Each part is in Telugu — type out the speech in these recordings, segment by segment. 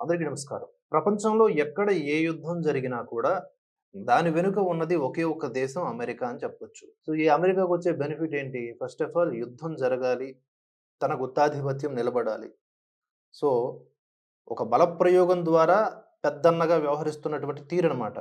అందరికీ నమస్కారం. ప్రపంచంలో ఎక్కడ ఏ యుద్ధం జరిగినా కూడా దాని వెనుక ఉన్నది ఒకే ఒక్క దేశం అమెరికా అని చెప్పొచ్చు. సో ఈ అమెరికాకు వచ్చే బెనిఫిట్ ఏంటి? ఫస్ట్ ఆఫ్ ఆల్ యుద్ధం జరగాలి తన గుత్తాధిపత్యం నిలబడాలి. సో ఒక బలప్రయోగం ద్వారా పెద్దన్నగా వ్యవహరిస్తున్నటువంటి తీరనమాట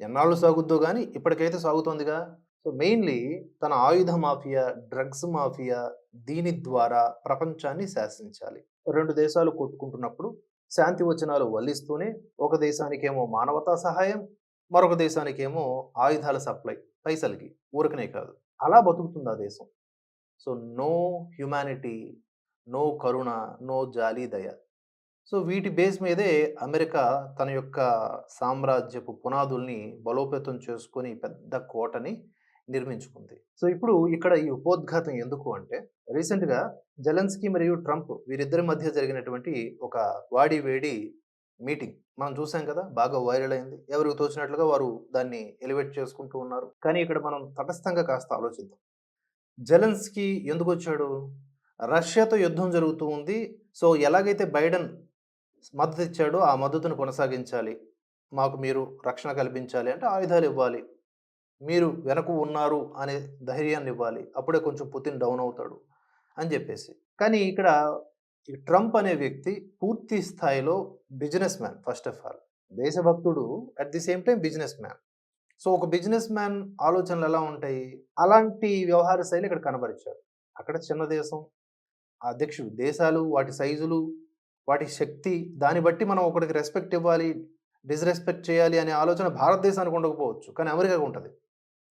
ఎన్నాళ్ళు సాగుద్దో కానీ ఇప్పటికైతే సాగుతోందిగా. సో మెయిన్లీ తన ఆయుధ మాఫియా డ్రగ్స్ మాఫియా దీని ద్వారా ప్రపంచాన్ని శాసించాలి. రెండు దేశాలు కొట్టుకుంటున్నప్పుడు శాంతి వచనాలు వల్లిస్తూనే ఒక దేశానికేమో మానవతా సహాయం మరొక దేశానికేమో ఆయుధాల సప్లై పైసలకి ఊరకనే కాదు. అలా బతుకుతుంది ఆ దేశం. సో నో హ్యుమానిటీ నో కరుణ నో జాలి దయ. సో వీటి బేస్ మీదే అమెరికా తన యొక్క సామ్రాజ్యపు పునాదుల్ని బలోపేతం చేసుకొని పెద్ద కోటని నిర్మించుకుంది. సో ఇప్పుడు ఇక్కడ ఈ ఉపోద్ఘాతం ఎందుకు అంటే రీసెంట్గా జెలెన్స్కీ మరియు ట్రంప్ వీరిద్దరి మధ్య జరిగినటువంటి ఒక వాడి వేడి మీటింగ్ మనం చూసాం కదా బాగా వైరల్ అయింది. ఎవరికి తోచినట్లుగా వారు దాన్ని ఎలివేట్ చేసుకుంటూ ఉన్నారు. కానీ ఇక్కడ మనం తటస్థంగా కాస్త ఆలోచిద్దాం. జెలెన్స్కి ఎందుకు వచ్చాడు? రష్యాతో యుద్ధం జరుగుతూ ఉంది. సో ఎలాగైతే బైడెన్ మద్దతు ఇచ్చాడో ఆ మద్దతును కొనసాగించాలి. మాకు మీరు రక్షణ కల్పించాలి అంటే ఆయుధాలు ఇవ్వాలి. మీరు వెనక ఉన్నారు అనే ధైర్యాన్ని ఇవ్వాలి అప్పుడే కొంచెం పుతిన్ డౌన్ అవుతాడు అని చెప్పేసి. కానీ ఇక్కడ ఈ ట్రంప్ అనే వ్యక్తి పూర్తి స్థాయిలో business man first of all. దేశభక్తుడు at the same time business man. So ఒక బిజినెస్ మ్యాన్ ఆలోచనలు ఎలా ఉంటాయి? అలాంటి వ్యవహార శైలి ఇక్కడ కనబరిచాడు. అక్కడ చిన్న దేశం ఆ అధ్యక్షుడు దేశాలు వాటి సైజులు వాటి శక్తి దాన్ని బట్టి మనం ఒకటికి రెస్పెక్ట్ ఇవ్వాలి డిస్రెస్పెక్ట్ చేయాలి అనే ఆలోచన భారతదేశానికి ఉండకపోవచ్చు. కానీ అమెరికాకు ఉంటుంది.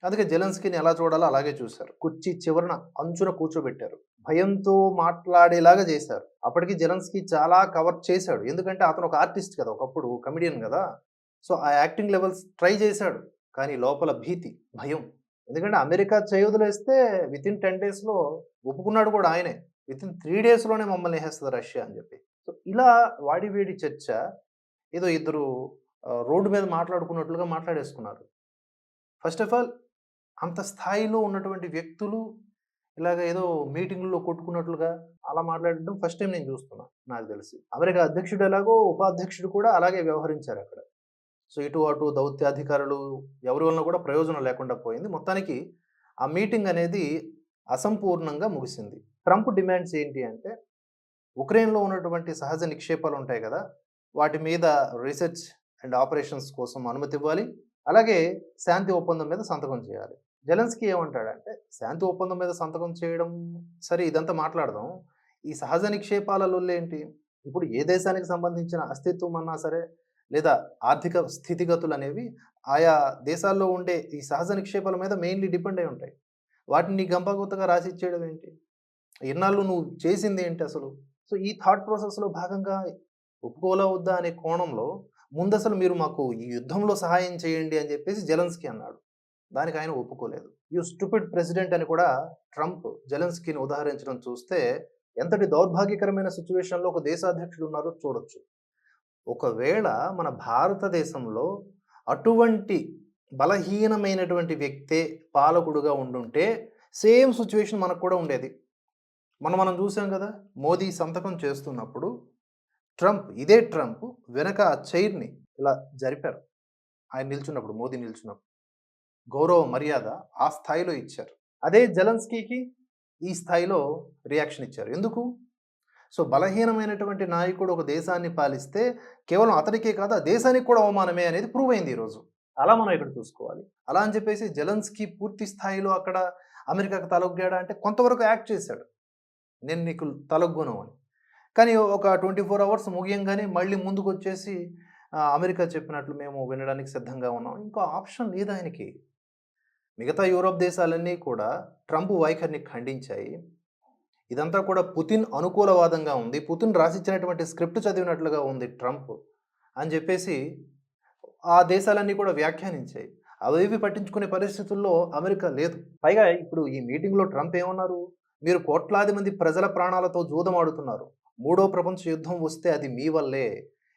అందుకే జెలెన్స్కీని ఎలా చూడాలో అలాగే చూశారు. కుర్చీ చివరన అంచున కూర్చోబెట్టారు. భయంతో మాట్లాడేలాగా చేశారు. అప్పటికి జెలెన్స్కీ చాలా కవర్ చేశాడు. ఎందుకంటే అతను ఒక ఆర్టిస్ట్ కదా ఒకప్పుడు కమెడియన్ కదా. సో ఆ యాక్టింగ్ లెవెల్స్ ట్రై చేశాడు. కానీ లోపల భీతి భయం. ఎందుకంటే అమెరికా చేయుదలేస్తే విత్ ఇన్ టెన్ డేస్లో ఒప్పుకున్నాడు కూడా ఆయనే. విత్ ఇన్ త్రీ డేస్లోనే మమ్మల్ని వేస్తుంది రష్యా అని చెప్పి. సో ఇలా వాడి వేడి చర్చ ఏదో ఇద్దరు రోడ్డు మీద మాట్లాడుకున్నట్లుగా మాట్లాడేసుకున్నారు. ఫస్ట్ ఆఫ్ ఆల్ అంత స్థాయిలో ఉన్నటువంటి వ్యక్తులు ఇలాగ ఏదో మీటింగ్లో కొట్టుకున్నట్లుగా అలా మాట్లాడడం ఫస్ట్ టైం నేను చూస్తున్నా నాకు తెలిసి. అమెరికా అధ్యక్షుడు ఎలాగో ఉపాధ్యక్షుడు కూడా అలాగే వ్యవహరించారు అక్కడ. సో ఇటు అటు దౌత్యాధికారులు ఎవరి వలన కూడా ప్రయోజనం లేకుండా పోయింది. మొత్తానికి ఆ మీటింగ్ అనేది అసంపూర్ణంగా ముగిసింది. ట్రంప్ డిమాండ్స్ ఏంటి అంటే ఉక్రెయిన్లో ఉన్నటువంటి సహజ నిక్షేపాలు ఉంటాయి కదా వాటి మీద రీసెర్చ్ అండ్ ఆపరేషన్స్ కోసం అనుమతి ఇవ్వాలి. అలాగే శాంతి ఒప్పందం మీద సంతకం చేయాలి. జెలెన్స్కీ ఏమంటాడంటే శాంతి ఒప్పందం మీద సంతకం చేయడం. సరే ఇదంతా మాట్లాడదాం. ఈ సహజ నిక్షేపాలలో ఏంటి? ఇప్పుడు ఏ దేశానికి సంబంధించిన అస్తిత్వం అన్నా సరే లేదా ఆర్థిక స్థితిగతులు అనేవి ఆయా దేశాల్లో ఉండే ఈ సహజ నిక్షేపాల మీద మెయిన్లీ డిపెండ్ అయి ఉంటాయి. వాటిని గంపగుత్తగా రాసి ఇచ్చేయడం ఏంటి? ఎన్నాళ్ళు నువ్వు చేసింది ఏంటి అసలు? సో ఈ థాట్ ప్రాసెస్లో భాగంగా ఒప్పుకోలా వద్దా అనే కోణంలో ముందసలు మీరు మాకు ఈ యుద్ధంలో సహాయం చేయండి అని చెప్పేసి జలన్స్కి అన్నాడు. దానికి ఆయన ఒప్పుకోలేదు. యూ స్టూపిడ్ ప్రెసిడెంట్ అని కూడా ట్రంప్ జెలెన్స్కీని ఉదాహరించడం చూస్తే ఎంతటి దౌర్భాగ్యకరమైన సిచ్యువేషన్లో ఒక దేశాధ్యక్షుడు ఉన్నారో చూడొచ్చు. ఒకవేళ మన భారతదేశంలో అటువంటి బలహీనమైనటువంటి వ్యక్తే పాలకుడుగా ఉండుంటే సేమ్ సిచ్యువేషన్ మనకు కూడా ఉండేది. మనం మనం చూసాం కదా మోదీ సంతకం చేస్తున్నప్పుడు ట్రంప్ ఇదే ట్రంప్ వెనక ఆ చైర్ని ఇలా జరిపారు. ఆయన నిల్చున్నప్పుడు మోదీ నిల్చున్నప్పుడు. గౌరవ మర్యాద ఆ స్థాయిలో ఇచ్చారు. అదే జలన్స్కీకి ఈ స్థాయిలో రియాక్షన్ ఇచ్చారు. ఎందుకు? సో బలహీనమైనటువంటి నాయకుడు ఒక దేశాన్ని పాలిస్తే కేవలం అతడికే కాదు ఆ దేశానికి కూడా అవమానమే అనేది ప్రూవ్ అయింది ఈరోజు అలా మనం ఇక్కడ చూసుకోవాలి. అలా అని చెప్పేసి జెలెన్స్కీ పూర్తి స్థాయిలో అక్కడ అమెరికాకు తలొగ్గాడా అంటే కొంతవరకు యాక్ట్ చేశాడు. నేను నీకు తలొగ్గును అని. కానీ ఒక ట్వంటీ ఫోర్ అవర్స్ ముగియంగానే మళ్ళీ ముందుకు వచ్చేసి అమెరికా చెప్పినట్లు మేము వినడానికి సిద్ధంగా ఉన్నాం. ఇంకో ఆప్షన్ లేదు ఆయనకి. మిగతా యూరోప్ దేశాలన్నీ కూడా ట్రంప్ వైఖరిని ఖండించాయి. ఇదంతా కూడా పుతిన్ అనుకూలవాదంగా ఉంది. పుతిన్ రాసిచ్చినటువంటి స్క్రిప్ట్ చదివినట్లుగా ఉంది ట్రంప్ అని చెప్పేసి ఆ దేశాలన్నీ కూడా వ్యాఖ్యానించాయి. అవేవి పట్టించుకునే పరిస్థితుల్లో అమెరికా లేదు. పైగా ఇప్పుడు ఈ మీటింగ్లో ట్రంప్ ఏమన్నారు? మీరు కోట్లాది మంది ప్రజల ప్రాణాలతో జూదమాడుతున్నారు. మూడో ప్రపంచ యుద్ధం వస్తే అది మీ వల్లే.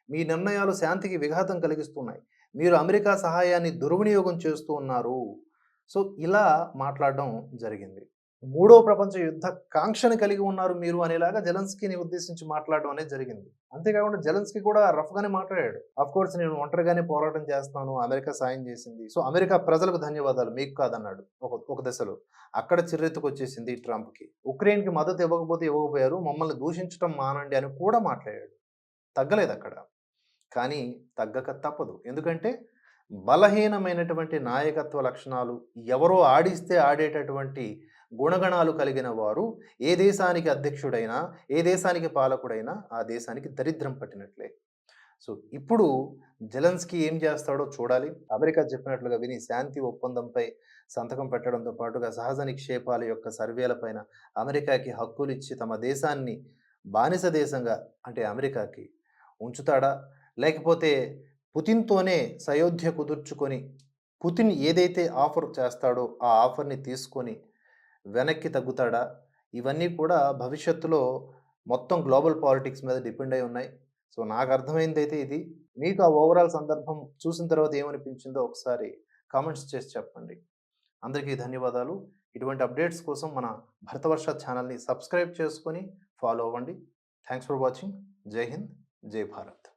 మీ నిర్ణయాలు శాంతికి విఘాతం కలిగిస్తున్నాయి. మీరు అమెరికా సహాయాన్ని దుర్వినియోగం చేస్తూ ఉన్నారు. సో ఇలా మాట్లాడడం జరిగింది. మూడో ప్రపంచ యుద్ధ కాంక్షను కలిగి ఉన్నారు మీరు అనేలాగా జెలెన్స్కీని ఉద్దేశించి మాట్లాడడం అనేది జరిగింది. అంతేకాకుండా జెలెన్స్కీ కూడా రఫ్గానే మాట్లాడాడు. అఫ్ కోర్స్ నేను ఒంటరిగానే పోరాటం చేస్తాను అమెరికా సాయం చేసింది. సో అమెరికా ప్రజలకు ధన్యవాదాలు. మీకు కాదన్నాడు ఒక ఒక దశలో. అక్కడ చిర్రెత్తుకు వచ్చేసింది ట్రంప్కి. ఉక్రెయిన్కి మద్దతు ఇవ్వకపోతే ఇవ్వకపోయారు మమ్మల్ని దూషించడం మానండి అని కూడా మాట్లాడాడు. తగ్గలేదు అక్కడ. కానీ తగ్గక తప్పదు. ఎందుకంటే బలహీనమైనటువంటి నాయకత్వ లక్షణాలు ఎవరో ఆడిస్తే ఆడేటటువంటి గుణగణాలు కలిగిన వారు ఏ దేశానికి అధ్యక్షుడైనా ఏ దేశానికి పాలకుడైనా ఆ దేశానికి దరిద్రం పట్టినట్లే. సో ఇప్పుడు జెలెన్స్కీ ఏం చేస్తాడో చూడాలి. అమెరికా చెప్పినట్లుగా విని శాంతి ఒప్పందంపై సంతకం పెట్టడంతో పాటుగా సహజ నిక్షేపాల యొక్క సర్వేలపైన అమెరికాకి హక్కులు ఇచ్చి తమ దేశాన్ని బానిస దేశంగా అంటే అమెరికాకి ఉంచుతాడా? లేకపోతే పుతిన్తోనే సయోధ్య కుదుర్చుకొని పుతిన్ ఏదైతే ఆఫర్ చేస్తాడో ఆ ఆఫర్ని తీసుకొని వెనక్కి తగ్గుతాడా? ఇవన్నీ కూడా భవిష్యత్తులో మొత్తం గ్లోబల్ పాలిటిక్స్ మీద డిపెండ్ అయి ఉన్నాయి. సో నాకు అర్థమైంది అయితే ఇది. మీకు ఆ ఓవరాల్ సందర్భం చూసిన తర్వాత ఏమనిపించిందో ఒకసారి కామెంట్స్ చేసి చెప్పండి. అందరికీ ధన్యవాదాలు. ఇటువంటి అప్డేట్స్ కోసం మన భరతవర్ష ఛానల్ని సబ్స్క్రైబ్ చేసుకొని ఫాలో అవ్వండి. Thanks for watching. జై హింద్. జై భారత్.